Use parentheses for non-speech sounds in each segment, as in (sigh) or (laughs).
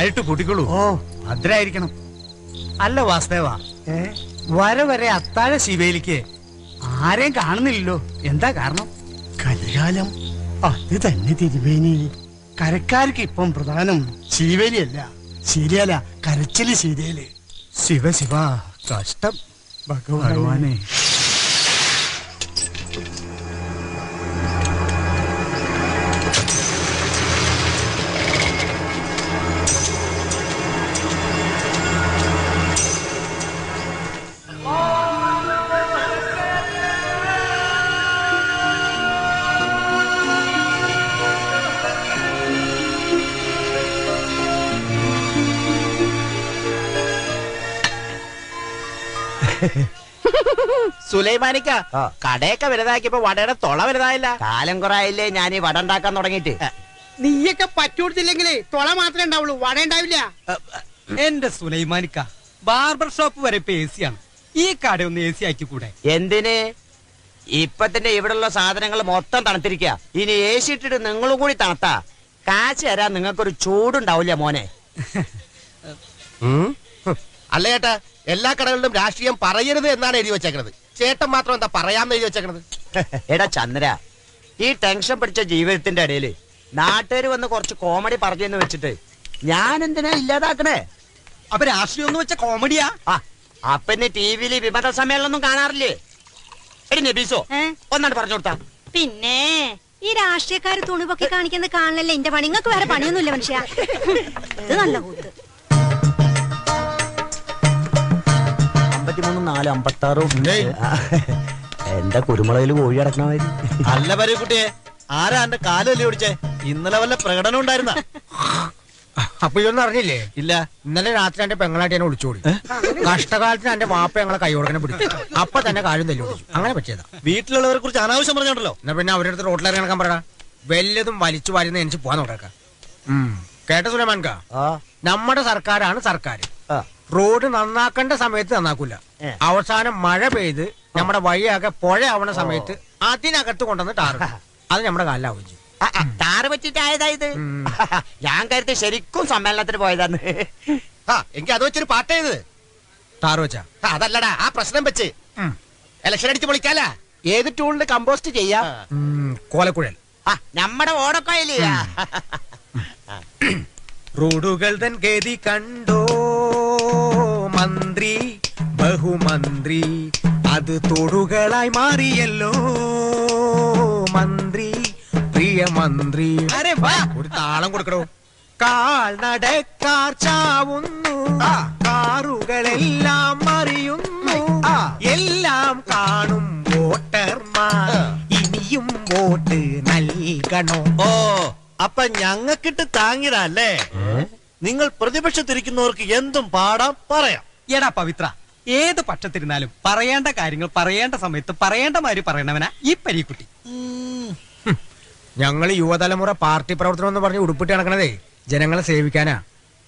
താഴിട്ട് കൂട്ടിക്കോളൂ. ഓ. ഭദ്രായിരിക്കണം. അല്ല വാസുദേവ. വരെ വരെ അത്താഴ ശിവേലിക്ക് ആരെയും കാണുന്നില്ലല്ലോ. എന്താ കാരണം? കലികാലം. അത് തന്നെ തിരുവേനി കരക്കാർക്ക് ഇപ്പം പ്രധാനം ശീവേലിയല്ല. ശരിയല്ല കരച്ചിൽ ശീരിയൽ ശിവ ശിവ കഷ്ടം. ഭഗവാനെ. (laughs) സുലൈമാനിക്ക കടയൊക്കെ വലുതാക്കിയപ്പോ വടയുടെ തൊള വലുതായില്ല. കാലം കുറയില്ലേ ഞാൻ ഈ വട ഉണ്ടാക്കാൻ തുടങ്ങിയിട്ട്. നീയൊക്കെ പറ്റുകൊടുത്തില്ലെങ്കിലേ തൊള മാത്രമേ ഉണ്ടാവുള്ളൂ വട ഉണ്ടാവില്ല. എന്റെ സുലൈമാനിക്ക ബാർബർ ഷോപ്പ് വരെ ഇപ്പൊ എ സി ആണ് ഈ കട ഒന്ന് എ സി ആക്കി കൂടെ എന്തിന്? ഇപ്പൊ തന്നെ ഇവിടെയുള്ള സാധനങ്ങൾ മൊത്തം തണുത്തിരിക്കുക ഇനി എ സി ഇട്ടിട്ട് നിങ്ങളും കൂടി തണുത്താ. കാശ് തരാൻ നിങ്ങൾക്കൊരു ചൂടുണ്ടാവില്ല മോനെ. (laughs) അല്ല ചേട്ടാ എല്ലാ കടകളിലും രാഷ്ട്രീയം പറയരുത് എന്നാണ് എഴുതി വെച്ചേക്കുന്നത് ചേട്ടൻ മാത്രം എന്താ പറയാമെന്ന് എഴുതി വെച്ചേക്കുന്നത് (laughs) എടാ ചന്ദ്ര ഈ ടെൻഷൻ പിടിച്ച ജീവിതത്തിന്റെ ഇടയിൽ നാട്ടുകാർ വന്ന് കുറച്ച് കോമഡി പറഞ്ഞെന്ന് വെച്ചിട്ട് ഞാൻ എന്തിനാ ഇല്ലാതാക്കണേ? അപ്പൊ രാഷ്ട്രീയം എന്ന് വെച്ച കോമഡിയാ? ആ ഇനി ടി വിയിൽ വിമത സമ്മേളനമൊന്നും കാണാറില്ലേ? എടി നബീസോ ഒന്നാണ് പറഞ്ഞു കൊടുത്താ. പിന്നെ ഈ രാഷ്ട്രീയക്കാര് തുണിപൊക്കി കാണിക്കുന്നത് കാണലല്ലേ എന്റെ പണി. നിങ്ങൾക്ക് വേറെ പണിയൊന്നുമില്ല മനുഷ്യ. ഇത് നല്ല കൂത്ത്. അമ്പത്തിമൂന്നും നാല് അമ്പത്തി ആറും എന്താ കുരുമുളകിൽ കോഴി അടക്കണ അല്ല പരി കുട്ടിയെ. ആരാ എന്റെ കാലല്ലേ ഓടിച്ചേ ഇന്നലെ വല്ല പ്രകടനം ഉണ്ടായിരുന്ന? അപ്പൊ ഇതൊന്നും അറിഞ്ഞില്ലേ? ഇല്ല. ഇന്നലെ രാത്രി എന്റെ പെങ്ങളായിട്ട് എന്നെ ഒളിച്ചോടി. കഷ്ടകാലത്തിന് എന്റെ വാപ്പ ഞങ്ങളെ കൈയോടക്കനെ പിടിച്ചു. അപ്പൊ തന്നെ കാലും തല്ലി ഓടിച്ചു അങ്ങനെ പറ്റിയതാ. വീട്ടിലുള്ളവരെ കുറിച്ച് അനാവശ്യം പറഞ്ഞോണ്ടല്ലോ. എന്നാ പിന്നെ അവരുടെ അടുത്ത് റോട്ടിലിറങ്ങി നടക്കാൻ പറയടാ വല്ലതും വലിച്ചു വാരുന്ന എനിക്ക് പോവാൻ തുടക്കാം കേട്ട സുലൈമാൻക നമ്മുടെ സർക്കാരാണ് സർക്കാർ. റോഡ് നന്നാക്കേണ്ട സമയത്ത് നന്നാക്കൂല. അവസാനം മഴ പെയ്ത് നമ്മുടെ വഴിയാകെ പുഴ ആവണ സമയത്ത് അതിനകത്ത് കൊണ്ടുവന്ന് ടാറ് അത് നമ്മുടെ കാലാവും ചെയ്യും പറ്റിട്ടായതാ ഇത്. ഞാൻ കരുതി ശരിക്കും സമ്മേളനത്തിന് പോയതാന്ന്. എനിക്ക് അത് വെച്ചൊരു പാട്ട് ചെയ്ത് ടാറ് വെച്ചാ. അതല്ലടാ ആ പ്രശ്നം വെച്ച്. എലക്ഷൻ ഇലക്ഷൻ അടിച്ച് പൊളിക്കാല. ഏത് ടൂളിന് കമ്പോസ്റ്റ് ചെയ്യാ? കോലക്കുഴൽ. ആ നമ്മുടെ ഓടക്കോയില്ല റോഡുകൾ തൻ ഗതി കണ്ടോ? മന്ത്രി ബഹുമന്ത്രി അത് തൊടുകളായി മാറിയല്ലോ. മന്ത്രി പ്രിയ മന്ത്രി. അരെ വാ. ഒരു താളം കൊടുക്കണോ കാൽനടക്കാർ ചാവുന്നു. കാറുകളെല്ലാം മറിയുന്നു. എല്ലാം കാണും വോട്ടർമാർ. ഇനിയും വോട്ട് നൽകണോ? ഓ അപ്പൊ ഞങ്ങക്കിട്ട് താങ്ങിടല്ലേ നിങ്ങൾ പ്രതിപക്ഷത്തിരിക്കുന്നവർക്ക് എന്തും പാടാം പറയാം. എടാ പവിത്ര ഏത് പക്ഷത്തിരുന്നാലും പറയേണ്ട കാര്യങ്ങൾ പറയേണ്ട സമയത്ത് പറയേണ്ട മാതിരി പറയണവനാ ഈ പരീക്കുട്ടി. ഞങ്ങൾ യുവതലമുറ പാർട്ടി പ്രവർത്തനം എന്ന് പറഞ്ഞ് ഉടുപ്പിട്ട് നടക്കണതേ ജനങ്ങളെ സേവിക്കാനാ.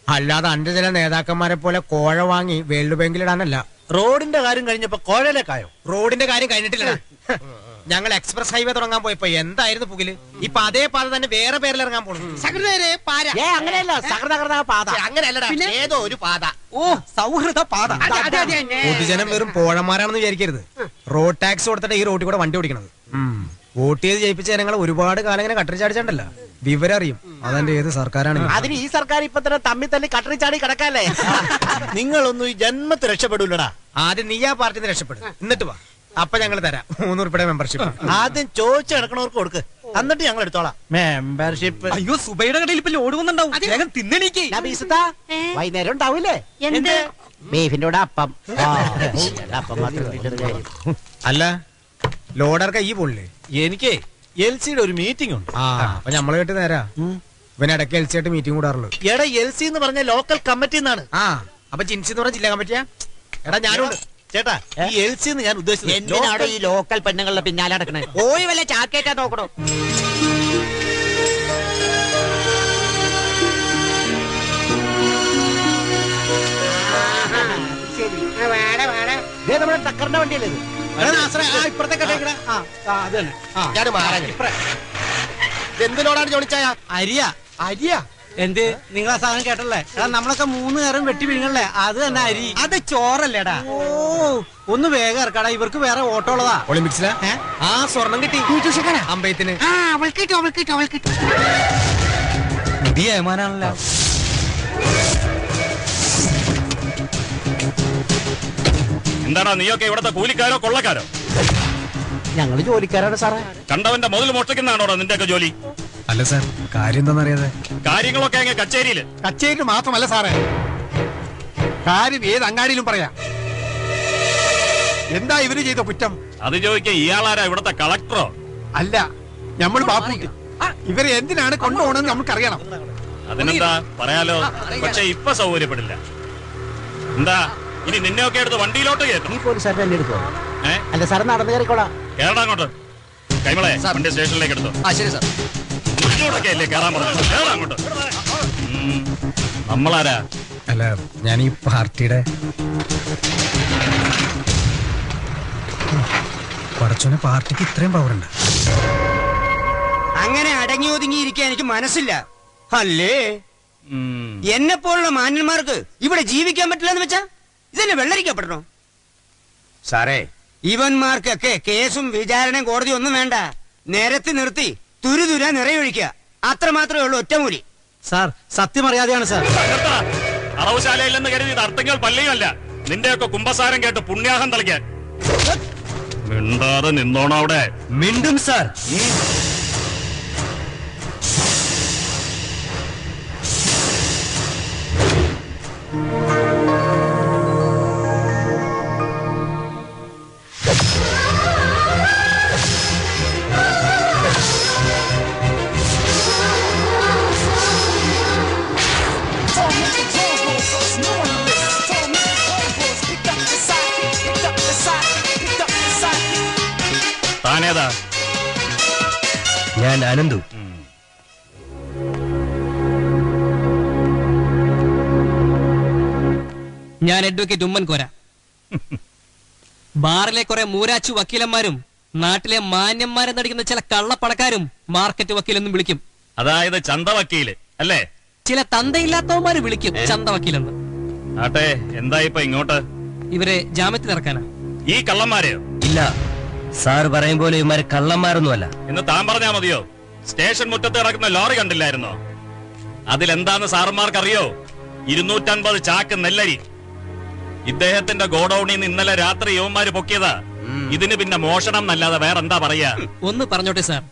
അല്ലാതെ അന്റെ ചില നേതാക്കന്മാരെ പോലെ കോഴ വാങ്ങി വേൾഡ് ബാങ്കിലിടാനല്ല. റോഡിന്റെ കാര്യം കഴിഞ്ഞപ്പോ കോഴലേക്കായോ? റോഡിന്റെ കാര്യം കഴിഞ്ഞിട്ടില്ല ഞങ്ങൾ എക്സ്പ്രസ് ഹൈവേ തുടങ്ങാൻ പോയപ്പോ എന്തായിരുന്നു പുകിൽ? ഇപ്പൊ അതേ പാത തന്നെ വേറെ പേരിൽ ഇറങ്ങാൻ പോണു സഹൃദയരെ പാര. ഏ അങ്ങനെയല്ല. പാത. അങ്ങനെയല്ലടാ. ഏതോ ഒരു പാത. ഓ സൗഹൃദ പാത. പൊതുജനം വെറും പോഴന്മാരാണെന്ന് വിചാരിക്കരുത്. റോഡ് ടാക്സ് കൊടുത്തിട്ട് ഈ റോഡിൽ കൂടെ വണ്ടി ഓടിക്കണത്. വോട്ട് ചെയ്ത് ജയിപ്പിച്ച ജനങ്ങൾ ഒരുപാട് കാലം ഇങ്ങനെ കട്ടറി ചാടിച്ചാണ്ടല്ല. വിവരം അറിയും അതെന്റെ ഏത് സർക്കാരാണ് അതിന് ഈ സർക്കാർ ഇപ്പൊ തന്നെ തമ്മിൽ തന്നെ കട്ടറി ചാടി കിടക്കല്ലേ? (laughs) നിങ്ങളൊന്നും ഈ ജന്മത്തിൽ രക്ഷപ്പെടൂലടാ. ആദ്യം നീ ആ പാർട്ടിന്ന് രക്ഷപ്പെടും. എന്നിട്ട് വാ. അപ്പൊ ഞങ്ങൾ തരാം. മൂന്ന് ഉറുപ്പിയുടെ മെമ്പർഷിപ്പ് ആദ്യം ചോദിച്ചു കിടക്കണവർക്ക് കൊടുക്ക്. എന്നിട്ട് ഞങ്ങൾ എടുത്തോളാം. മെമ്പർഷിപ്പ് അയ്യോ സുബൈയുടെ കടയിൽ ഇപ്പൊ ലോഡ് വന്നിണ്ടാവും വേഗം തിന്നണീക്ക്? വൈകുന്നേരം ഉണ്ടാവൂലേ? എന്ത്? ബീഫിന്റെ കൂടെ അപ്പം. അപ്പം മാത്രം അല്ല ലോഡർക്ക് ഈ പോളില്ലേ എനിക്ക് എൽ സിയുടെ ഒരു മീറ്റിംഗ് ഉണ്ട്. അപ്പൊ നമ്മളെ കേട്ട് നേരാ. ഇവൻ ഇടയ്ക്ക് എൽ സി ആയിട്ട് മീറ്റിംഗ് കൂടാറുള്ളൂ. എടാ എൽ സി എന്ന് പറഞ്ഞ ലോക്കൽ കമ്മിറ്റി എന്നാണ്. ആ അപ്പൊ ജിൻസി എന്ന് പറഞ്ഞ ജില്ലാ കമ്മിറ്റിയാ എടാ ഞാനുണ്ട് ചേട്ടാ ഈ എൽസി എന്ന് ഞാൻ ഉദ്ദേശിച്ചത് എന്തിനാടോ ഈ ലോക്കൽ പെണ്ണുങ്ങളുടെ പിന്നാലെ നടക്കണേ? ഓയി വല്ല ചാക്കേറ്റാ നോക്കണോ? ദേ നമ്മുടെ ടക്കറിന്റെ വണ്ടിയല്ലേ ഇത്? ഇപ്പഴത്തെ ഞാൻ മാറാൻ എന്തിനോടാണ് ജോണിച്ചായ? അരിയ അരിയാ. എന്ത്? നിങ്ങൾ ആ സാധനം കേട്ടല്ലേ എടാ നമ്മളൊക്കെ മൂന്ന് നേരം വെട്ടി പിഴുങ്ങല്ലേ അത് തന്നെ അരി. അത് ചോറല്ലേടാ. ഓ ഒന്ന് വേഗം ഇറക്കടാ. ഇവർക്ക് വേറെ ഓട്ടോ ഉള്ളതാ. ഒളിമ്പിക്സിലാ? ഏ? ആ സ്വർണം കിട്ടി. അമ്പയത്തിന്. ആ അവൾക്ക് കിട്ടും അവൾക്ക് കിട്ടും അവൾക്ക് കിട്ടും. പുതിയ ഏമാനാണല്ലോ. എന്താടാ നീയൊക്കെ ഇവിടത്തെ കൂലിക്കാരോ കൊള്ളക്കാരോ? ഞങ്ങൾ ജോലിക്കാരാണ് സാറേ. കണ്ടവന്റെ മുതൽ മോഷ്ടിക്കുന്നതാണോടാ നിന്റെയൊക്കെ ജോലി? അല്ല സാർ കാര്യം എന്താണെന്നറിയാതെ. കാര്യങ്ങളൊക്കെ അങ്ങ് കച്ചേരിയിൽ. കച്ചേരി മാത്രമല്ല സാറേ. കാര്യം ഏത് അങ്ങാടിയിലും പറയാം. എന്താ ഇവർ ചെയ്ത കുറ്റം? അത് ചോദിക്കാൻ ഇയാളാരാ ഇവിടത്തെ കളക്ടറോ? അല്ല നമ്മൾ ബാപ്പുട്ടി ഇവരെ എന്തിനാണ് കൊണ്ടുപോകണമെന്ന് നമുക്കറിയണം അതിനെന്താ പറയാലോ? പക്ഷെ ഇപ്പൊ സൗകര്യപ്പെടില്ല. എന്താ ഇനി നിന്നെ ഒക്കെ എടുത്ത് വണ്ടിയിലോട്ട് കയറ്റും? ഈ പോലീസുകാരുടെ തന്നെ എടുക്കോ ഏ? അല്ല സാറ് നടന്നു കയറിക്കോളാം. കേരള അങ്ങോട്ട്. കൈമളെ വണ്ടി സ്റ്റേഷനിലേക്ക് എടുത്തോ. ആ ശരി സാർ. ഇങ്ങോട്ടൊക്കെ അല്ലേ കയറാൻ പറഞ്ഞു അങ്ങോട്ട്. നമ്മളാരാ? അല്ല ഞാൻ ഈ പാർട്ടിയുടെ പടച്ചോനെ പാർട്ടിക്ക് ഇത്രയും പവർ ഉണ്ട്. അങ്ങനെ അടങ്ങി ഒതുങ്ങി ഇരിക്കാൻ എനിക്ക് മനസ്സില്ല. അല്ലേ? എന്നെ പോലുള്ള മാന്യന്മാർക്ക് ഇവിടെ ജീവിക്കാൻ പറ്റില്ല എന്ന് വെച്ചാ ഇതെന്നെ വെള്ളരിക്കപ്പെടണോ? സാറേ ഇവന്മാർക്കൊക്കെ കേസും വിചാരണയും കോടതി ഒന്നും വേണ്ട. നേരത്തെ നിർത്തി. തുരുതുര നിറയൊഴിക്കുക. അത്ര മാത്രമേ ഉള്ളൂ ഒറ്റമൂലി. സാർ സത്യം അറിയാതെയാണ് സാർ. അറവുശാലയില്ലെന്ന് കരുതി അർത്ഥങ്ങൾ പള്ളിയുമല്ല. നിന്റെയൊക്കെ കുംഭസാരം കേട്ട് പുണ്യാഹം തളിക്കാൻ. മിണ്ടാതെ നിന്നോണം അവിടെ? മിണ്ടും സാർ. ഞാൻ അഡ്വക്കേറ്റ് ഉമ്മൻ കോര ബാറിലെ കുറെ മൂരാച്ചു വക്കീലന്മാരും നാട്ടിലെ മാന്യന്മാരെ നടിക്കുന്ന ചില കള്ളപ്പണക്കാരും മാർക്കറ്റ് വക്കീലെന്നും വിളിക്കും. അതായത് ചന്ത വക്കീൽ അല്ലേ? ചില തന്തയില്ലാത്തവന്മാര് വിളിക്കും ചന്ത വക്കീലെന്ന്. ആട്ടെ എന്താ ഇപ്പൊ ഇങ്ങോട്ട്? ഇവരെ ജാമ്യത്തിൽ ഇറക്കാനാ. ഈ കള്ളന്മാരെയോ? ഇല്ല. സാർ പറയും പോലെ ഇവന്മാര് കള്ളന്മാരൊന്നുമല്ല. എന്ന് താൻ പറഞ്ഞാ മതിയോ? സ്റ്റേഷൻ മുറ്റത്ത് കിടക്കുന്ന ലോറി കണ്ടില്ലായിരുന്നോ? അതിലെന്താന്ന് സാറന്മാർക്കറിയോ? ഇരുന്നൂറ്റൻപത് ചാക്ക് നെല്ലരി. ഇദ്ദേഹത്തിന്റെ ഗോഡൌണിൽ നിന്ന് ഇന്നലെ രാത്രി യുവന്മാര് പൊക്കിയതാ. ഇതിന് പിന്നെ മോഷണം എന്നല്ലാതെ വേറെന്താ പറയാ ഒന്ന് പറഞ്ഞോട്ടെ സാർ.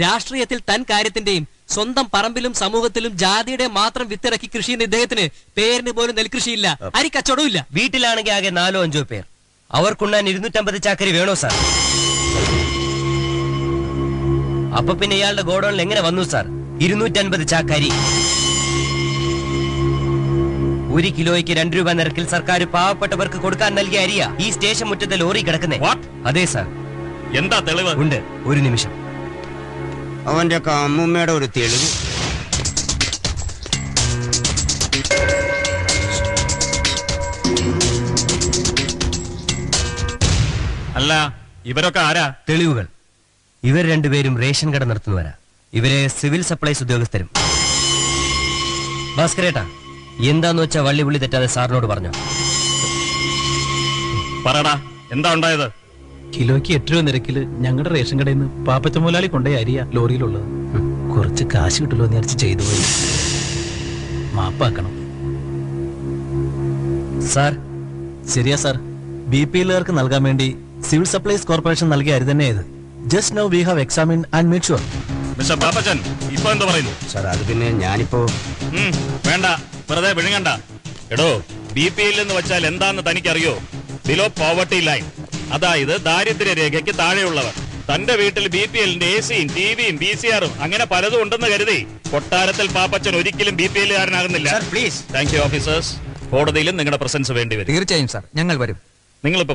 രാഷ്ട്രീയത്തിൽ തൻ കാര്യത്തിന്റെയും സ്വന്തം പറമ്പിലും സമൂഹത്തിലും ജാതിയുടെ മാത്രം വിത്തിറക്കി കൃഷി ചെയ്യുന്ന ഇദ്ദേഹത്തിന് പേരിന് പോലും നെൽകൃഷിയില്ല. അരി കച്ചവടവും ഇല്ല. വീട്ടിലാണെങ്കിൽ ആകെ നാലോ അഞ്ചോ പേർ. അവർക്കുണ്ണാൻ ഇരുന്നൂറ്റമ്പത് ചാക്കരി വേണോ സാർ? അപ്പൊ പിന്നെ ഇയാളുടെ ഗോഡൌണിൽ എങ്ങനെ വന്നു സാർ? ഇരുന്നൂറ്റൻപത് ചാക്കരി. ഒരു കിലോയ്ക്ക് രണ്ട് രൂപ നിരക്കിൽ സർക്കാർ പാവപ്പെട്ടവർക്ക് കൊടുക്കാൻ നൽകിയ അരിയ ഈ സ്റ്റേഷൻ മുറ്റത്തെ ലോറി കിടക്കുന്നേ? അതെ സാർ. എന്താ തെളിവ്? ഉണ്ട്. ഒരു നിമിഷം. അവന്റെ അമ്മൂമ്മയുടെ ഒരു തെളിവ്. അല്ല ഇവരൊക്കെ ആരാ? തെളിവുകൾ. ഇവർ രണ്ടുപേരും റേഷൻ കട നടത്തുന്നവരാ. ഇവരെ സിവിൽ സപ്ലൈസ് ഉദ്യോഗസ്ഥരും. ഭാസ്കരേട്ടാ എന്താന്ന് വെച്ചാ വള്ളി പുള്ളി തെറ്റാതെ സാറിനോട് പറഞ്ഞു? പറടാ എന്താ ഉണ്ടായത്? കിലോയ്ക്ക് എട്ട് രൂപ നിരക്കിൽ ഞങ്ങളുടെ റേഷൻ കടയിൽ നിന്ന് പാപ്പച്ച മുതലാളി കൊണ്ടേ അരിയ ലോറിയിലുള്ളത്. കുറച്ച് കാശ് കിട്ടുമല്ലോ എന്ന് വിചാരിച്ച് ചെയ്തു പോയി. മാപ്പാക്കണം. സാർ. ശരിയാ സാർ. ബി പി എല്ലുകാർക്ക് നൽകാൻ വേണ്ടി സിവിൽ സപ്ലൈസ് കോർപ്പറേഷൻ നൽകിയ അരി തന്നെ ഇത്. Just now we have examine and make sure mister Pappachan ഇപ്പൊ എന്താ പറയുന്നു? സാർ അത് പിന്നെ ഞാനിപ്പോ വേണ്ട. വെറുതെ വിഴുങ്ങണ്ട. എടോ ബി പി എൽ എന്ന് വെച്ചാൽ എന്താന്ന് തനിക്കറിയോ? ബിലോ പോവർട്ടി ലൈൻ അതായത് ദാരിദ്ര്യ രേഖയ്ക്ക് താഴെയുള്ളവർ. തന്റെ വീട്ടിൽ ബി പി എല്ലിന്റെ എ സിയും ടി വിയും ബി സി ആറും അങ്ങനെ പലതും ഉണ്ടെന്ന് കരുതി കൊട്ടാരത്തിൽ പാപ്പച്ചൻ ഒരിക്കലും ബി പി എല്ലുകാരനാകുന്നില്ല. പ്ലീസ് താങ്ക് യു ഓഫീസേഴ്സ് കോടതിയിലും നിങ്ങളുടെ പ്രസൻസ് വേണ്ടി വരും തീർച്ചയായും സാർ ഞങ്ങൾ വരും. നിങ്ങളിപ്പോ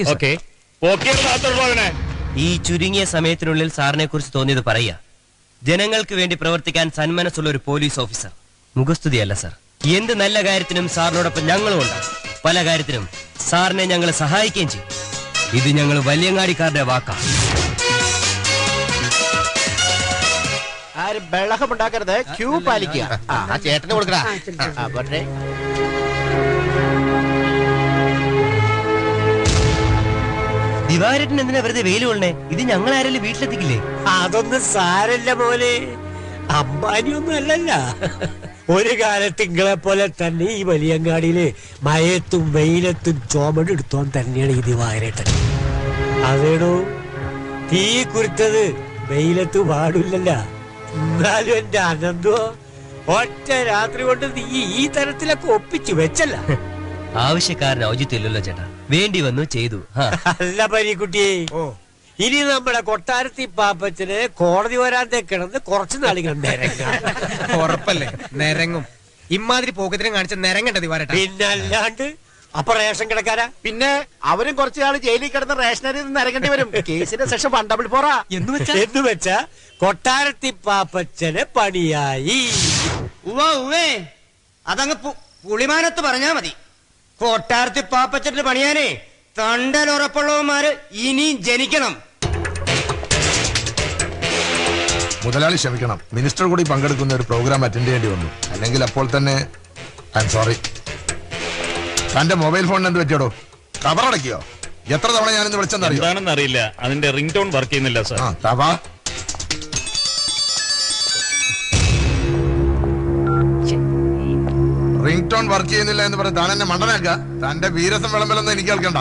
you, sir. ഓക്കെ ഈ ചുരുങ്ങിയ സമയത്തിനുള്ളിൽ സാറിനെ കുറിച്ച് തോന്നിയത് പറയുക. ജനങ്ങൾക്ക് വേണ്ടി പ്രവർത്തിക്കാൻ സന്മനസ്സുള്ള ഒരു പോലീസ് ഓഫീസർ. മുഖസ്തുതിയല്ല സർ. എന്ത് നല്ല കാര്യത്തിനും സാറിനോടൊപ്പം ഞങ്ങളും ഉണ്ട്. പല കാര്യത്തിനും സാറിനെ ഞങ്ങൾ സഹായിക്കുകയും ചെയ്യും. ഇത് ഞങ്ങൾ വലിയങ്ങാടിക്കാരുടെ വാക്കാണ് ആരും ബഹളമുണ്ടാക്കരുത്. ക്യൂ പാലിക്കുക. ആ ചേട്ടന് കൊടുക്കടാ. ആ, പോട്ടെ. ദിവാരേട്ടൻ എന്തിനാ വെറുതെ വെയിൽ കൊള്ളണേ? ഇത് ഞങ്ങൾ ആരെങ്കിലും വീട്ടിലെത്തിക്കില്ലേ? അതൊന്നും സാരല്ല പോലെ അമ്പാനിയൊന്നും അല്ലല്ല. ഒരു കാലത്ത് ഇങ്ങളെ പോലെ തന്നെ ഈ വലിയങ്ങാടിയിൽ മയത്തും വെയിലത്തും ചോമട് എടുത്തോൻ തന്നെയാണ് ഈ ദിവാരേട്ടൻ അതേടോ? തീ കുരുത്തത് വെയിലത്ത് പാടില്ലല്ല. എന്നാലും എന്റെ അനന്തോ ഒറ്റ രാത്രി കൊണ്ട് നീ ഈ തരത്തിലൊക്കെ ഒപ്പിച്ചു വെച്ചല്ല. ആവശ്യക്കാരൻ ഔചിത്യമില്ലല്ലോ ചേട്ടാ. വേണ്ടി വന്നു ചെയ്തു. അല്ല പരീക്കുട്ടിയെ. ഓ. ഇനി നമ്മുടെ കൊട്ടാരത്തി പാപ്പച്ചന് കോടതി വരാതെ കിടന്ന് കുറച്ചു നാളികൾ നിരങ്ങാം. (laughs) ഉറപ്പല്ലേ? നിരങ്ങും. ഇമാതിരി പോക്കത്തിനും കാണിച്ച നിരങ്ങണ്ട ദിവാരേട്ടാ. പിന്നല്ലാണ്ട് അപ്പൊ റേഷൻ കിടക്കാരാ? പിന്നെ അവരും കുറച്ചു നാൾ ജയിലിൽ കിടന്ന് റേഷനറി നിരങ്ങേണ്ടി വരും. കേസിന്റെ സെക്ഷൻ വൺ ഡബിൾ ഫോറാ. എന്ന് വെച്ചാ? എന്ന് വെച്ചാ കൊട്ടാരത്തി പാപ്പച്ചന് പണിയായി. ഉവ്വ അതങ്ങ് പുളിമാനത്ത് പറഞ്ഞാ മതി. കൊട്ടാരത്തി പാപ്പച്ചന്റെ പണിയാനേ തണ്ടൽ ഉറപ്പുള്ളവന്മാര് ഇനിയും ജനിക്കണം. മുതലാളി ക്ഷമിക്കണം. മിനിസ്റ്റർ കൂടി പങ്കെടുക്കുന്ന ഒരു പ്രോഗ്രാം അറ്റൻഡ് ചെയ്യേണ്ടി വന്നു. അല്ലെങ്കിൽ അപ്പോൾ തന്നെ ഐ എം സോറി തന്റെ മൊബൈൽ ഫോണിന് എന്ത് പറ്റിയടോ? കവർ അടക്കിയോ എത്ര തവണ ഞാനിന്ന് വിളിച്ചെന്നറിയോ എന്താണെന്ന് അറിയില്ല അതിന്റെ റിംഗ് ടോൺ വർക്ക് ചെയ്യുന്നില്ല സർ ആ തവാ റിംഗ് ടോൺ വർക്ക് ചെയ്യുന്നില്ല എന്ന് പറഞ്ഞ് താൻ എന്നെ മണ്ടനാക്ക തന്റെ വീരസം വിളമ്പലൊന്നും എനിക്ക് കേൾക്കണ്ട.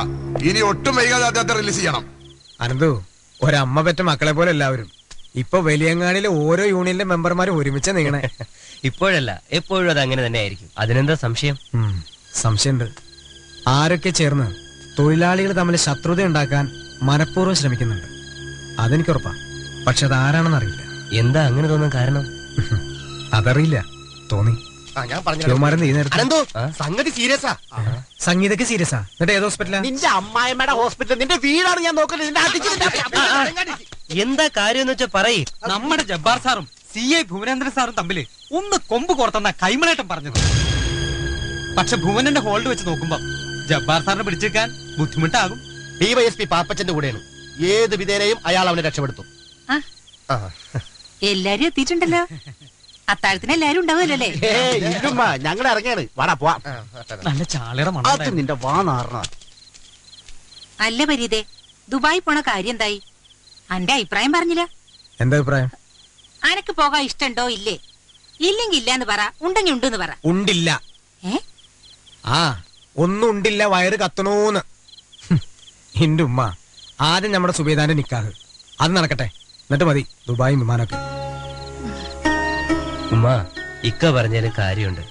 ഇനി ഒട്ടും വൈകാതെ അദ്ദേഹത്തെ റിലീസ് ചെയ്യണം. അനന്തു ഒരമ്മ പെറ്റ മക്കളെ പോലെ എല്ലാവരും. ഇപ്പൊ വലിയങ്ങാടിയിലെ ഓരോ യൂണിയനിലെ മെമ്പർമാരും ഒരുമിച്ച് നീങ്ങണേ. (laughs) ഇപ്പോഴല്ല എപ്പോഴും അത് അങ്ങനെ തന്നെ ആയിരിക്കും അതിനെന്താ സംശയം? സംശയമുണ്ട് ആരൊക്കെ ചേർന്ന് തൊഴിലാളികൾ തമ്മിൽ ശത്രുത ഉണ്ടാക്കാൻ മനഃപൂർവം ശ്രമിക്കുന്നുണ്ട്. അതെനിക്ക് ഉറപ്പാ പക്ഷെ അത് ആരാണെന്ന് അറിയില്ല. എന്താ അങ്ങനെ തോന്നാൻ കാരണം? (laughs) അതറിയില്ല. തോന്നി? സംഗതി സീരിയസാ. സംഗീതക്ക് സീരിയസാ. എന്നിട്ട് ഏത് ഹോസ്പിറ്റലാ? നിന്റെ അമ്മായിമ്മയുടെ ഹോസ്പിറ്റൽ നിന്റെ വീടാണ് ഞാൻ നോക്കുന്നത് (laughs) എന്താ കാര്യം എന്ന് വെച്ചാ പറയ്. നമ്മുടെ ജബ്ബാർ സാറും സി ഐ ഭുവനേന്ദ്രൻ സാറും തമ്മിൽ ഒന്ന് കൊമ്പ് കോർത്തെന്ന കൈമളേട്ടൻ പറഞ്ഞത്. പക്ഷെ ഭുവനന്റെ ഹോൾഡ് വെച്ച് നോക്കുമ്പോ ജബ്ബാർ സാറിനെ പിടിച്ചെടുക്കാൻ ബുദ്ധിമുട്ടാകും. ഡിവൈഎസ്പി പാപ്പച്ചന്റെ കൂടെയാണ്. ഏത് വിധേനയും അയാൾ അവനെ രക്ഷപ്പെടുത്തും. ആ. ആ. എല്ലാരും എത്തിയിട്ടുണ്ടല്ലോ. അത്താഴത്തിന് എല്ലാരും ഉണ്ടാവുമല്ലോ ഇല്ലുമ്മ ഞങ്ങൾ ഇറങ്ങിയാണ്. വാടാ പോവാ. നല്ല ചാളയുടെ മണം നിന്റെ വാ നാറണ അല്ല പരീതേ ദുബായി പോണ കാര്യം എന്തായി? അന്റെ അഭിപ്രായം പറഞ്ഞില്ല. എന്താ അഭിപ്രായം? അനക്ക് പോകാൻ ഇഷ്ടണ്ടോ? ഇല്ലേ. ഇല്ലെങ്കി ഇല്ലാന്ന് പറ. ഉണ്ടെങ്കി ഉണ്ടെന്ന് പറ. ഉണ്ടില്ല. ഏ? ആ ഒന്നും ഉണ്ടില്ല വയറ് കത്തണോന്ന്. എന്റെ ഉമ്മ. ആദ്യം നമ്മുടെ സുബേദാന്റെ നിക്കാഹ്. അത് നടക്കട്ടെ. എന്നിട്ട് മതി. ദുബായും വിമാനമൊക്കെ. ഉമ്മ ഇക്ക പറഞ്ഞാലും കാര്യമുണ്ട്.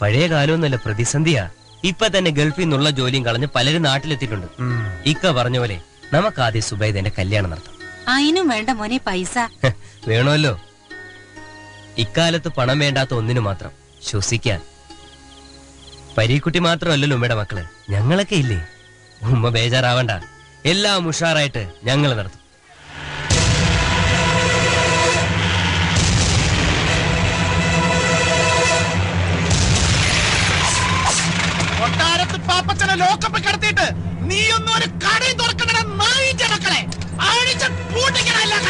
പഴയ കാലമൊന്നുമല്ല പ്രതിസന്ധിയാ. ഇപ്പൊ തന്നെ ഗൾഫിൽ നിന്നുള്ള ജോലിയും കളഞ്ഞ് പലരും നാട്ടിലെത്തിയിട്ടുണ്ട്. ഇക്ക പറഞ്ഞ പോലെ നമുക്ക് ആദ്യം സുബൈദന്റെ കല്യാണം നടത്താം. അതിനും വേണ്ട മോനെ പൈസ. വേണമല്ലോ. ഇക്കാലത്ത് പണം വേണ്ടാത്ത ഒന്നിനു മാത്രം ശ്വസിക്കാൻ. പരീക്കുട്ടി മാത്രമല്ലല്ലോ ഉമ്മയുടെ മക്കൾ. ഞങ്ങളൊക്കെ ഇല്ലേ? ഉമ്മ ബേജാറാവണ്ട. എല്ലാം ഉഷാറായിട്ട് ഞങ്ങൾ നടത്തും. കൊട്ടാരത്ത് പാപ്പച്ചനെ ലോക്കപ്പ് കിടത്തിയിട്ട് നീയൊന്നും ഒരു കടയും തുറക്കണ നായിന്റെ മക്കളെ. അടിച്ച് പൂട്ടിക്കണ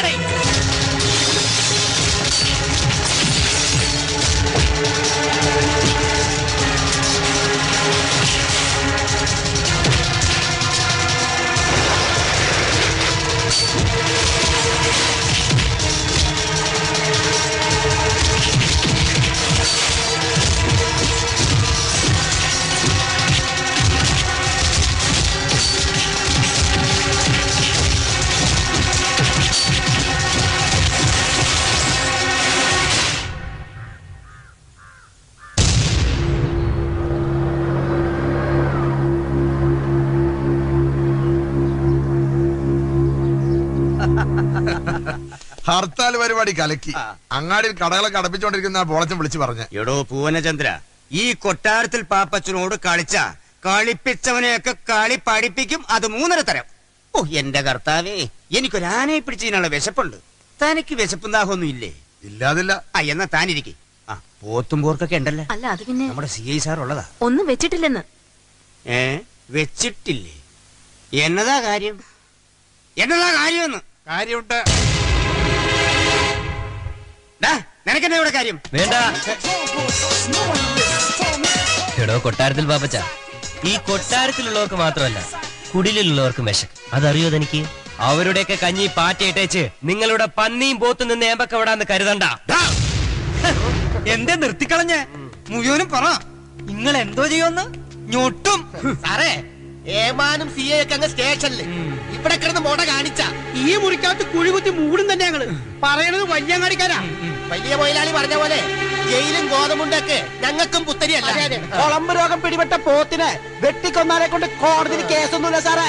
ഹർത്താൽ പരിപാടി കലക്കി. അങ്ങാടിയിൽ കടകളെ കടപ്പിച്ചോണ്ടിരിക്കുന്ന പോളച്ചൻ വിളിച്ചു പറഞ്ഞു. എടോ പൂവനചന്ദ്ര ഈ കൊട്ടാരത്തിൽ പാപ്പച്ചനോട് കളിച്ച കളിപ്പിച്ചവനെയൊക്കെ കളി പഠിപ്പിക്കും അത് മൂന്നര തരം. ഓ എന്റെ കർത്താവേ എനിക്കൊരു ആനയെ പിടിച്ചതിനുള്ള വിശപ്പുണ്ട്. തനിക്ക് വിശപ്പും ദാഹമൊന്നും ഇല്ലേ? ഇല്ലാതില്ല ആ എന്നാ താനിരിക്കെ. ആ പോത്തും പോർക്കൊക്കെ ഉണ്ടല്ലോ? അല്ല അത് പിന്നെ നമ്മുടെ സി ഐ സാർ ഉള്ളതാ. ഒന്നും വെച്ചിട്ടില്ലെന്ന്. ഏ വെച്ചിട്ടില്ലേ? എന്നതാ കാര്യം? എന്നതാ കാര്യമെന്ന്? കാര്യമുണ്ട്. നിനക്കെന്നെ ഇവിടെ കാര്യം? വേണ്ട. എടോ കൊട്ടാരത്തിൽ പാപ്പച്ച. ഈ കൊട്ടാരത്തിലുള്ളവർക്ക് മാത്രമല്ല കുടിലുള്ളവർക്കും വിശക്കും. അതറിയോ തനിക്ക് അവരുടെയൊക്കെ കഞ്ഞി പാറ്റയിട്ടേച്ച് നിങ്ങളുടെ പന്നിയും പോത്തും നിന്ന് ഏമ്പക്കവിടാന്ന് കരുതണ്ട. എന്തേ നിർത്തിക്കളഞ്ഞ? മുഴുവനും പറ. നിങ്ങൾ എന്തോ ചെയ്യുമെന്ന്? ഞൊട്ടും. സാറേ ഏമാനും സി ഒക്കെ അങ്ങ് സ്റ്റേഷനിൽ ഇവിടെ കിടന്ന് മോട കാണിച്ച. ഈ മുറിക്കകത്ത് കുഴികുത്തി മൂടും തന്നെ ഞങ്ങൾ. പറയണത് വല്യങ്ങാടിക്കാരാ. വലിയ മൊയിലാളി പറഞ്ഞ പോലെ ജയിലും ഗോതമുണ്ടൊക്കെ ഞങ്ങൾക്കും പുത്തരിയല്ല. കുളമ്പ് രോഗം പിടിപെട്ട പോത്തിനെ വെട്ടിക്കൊന്നാലെ കൊണ്ട് കോടതിയിൽ കേസൊന്നുമില്ല സാറേ.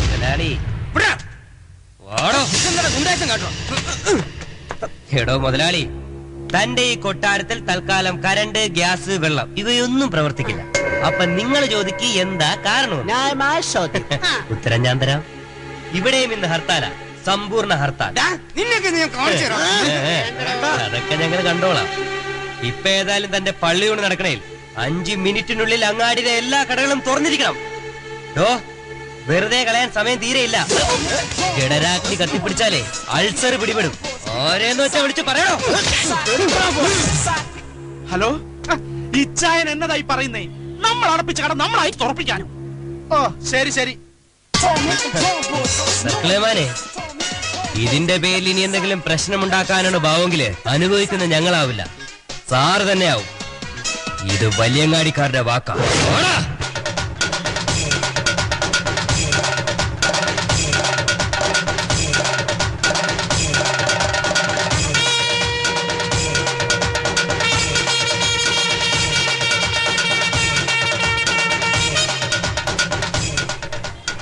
മുതലാളി. എടോ മുതലാളി തന്റെ ഈ കൊട്ടാരത്തിൽ തൽക്കാലം കരണ്ട് ഗ്യാസ് വെള്ളം ഇവയൊന്നും പ്രവർത്തിക്കില്ല. അപ്പൊ നിങ്ങൾ ചോദിക്ക് എന്താ കാരണം ഉത്തരം ഞാൻ തരാം. ഇവിടെയും ഇന്ന് ഹർത്താല. സമ്പൂർണ ഹർത്താൽ. അതൊക്കെ ഞങ്ങൾ കണ്ടോളാം. ഇപ്പൊ ഏതായാലും തന്റെ പള്ളി കൊണ്ട് നടക്കണേൽ അഞ്ച് മിനിറ്റിനുള്ളിൽ അങ്ങാടിയിലെ എല്ലാ കടകളും തുറന്നിരിക്കണം. ഡോ വെറുതെ കളയാൻ സമയം തീരെയില്ല. ഗണരാജ്ഞി കത്തിപ്പിടിച്ചാലേ അൾസർ പിടിപെടും. ആരെന്ന് വെച്ചാ വിളിച്ചു പറയണോ? ഹലോ? ഇച്ചായൻ എന്നതായി പറയുന്നേ? നമ്മൾ അടപ്പിച്ച കട നമ്മളായി തുറപ്പിക്കാനും. ഓ ശരി ശരി. സർക്കിളേമാനെ ഇതിന്റെ പേരിൽ ഇനി എന്തെങ്കിലും പ്രശ്നമുണ്ടാക്കാനാണ് ഭാവമെങ്കിൽ അനുഭവിക്കുന്ന ഞങ്ങളാവില്ല. സാറ് തന്നെയാവും. ഇത് വലിയങ്ങാടിക്കാരുടെ വാക്കാണ്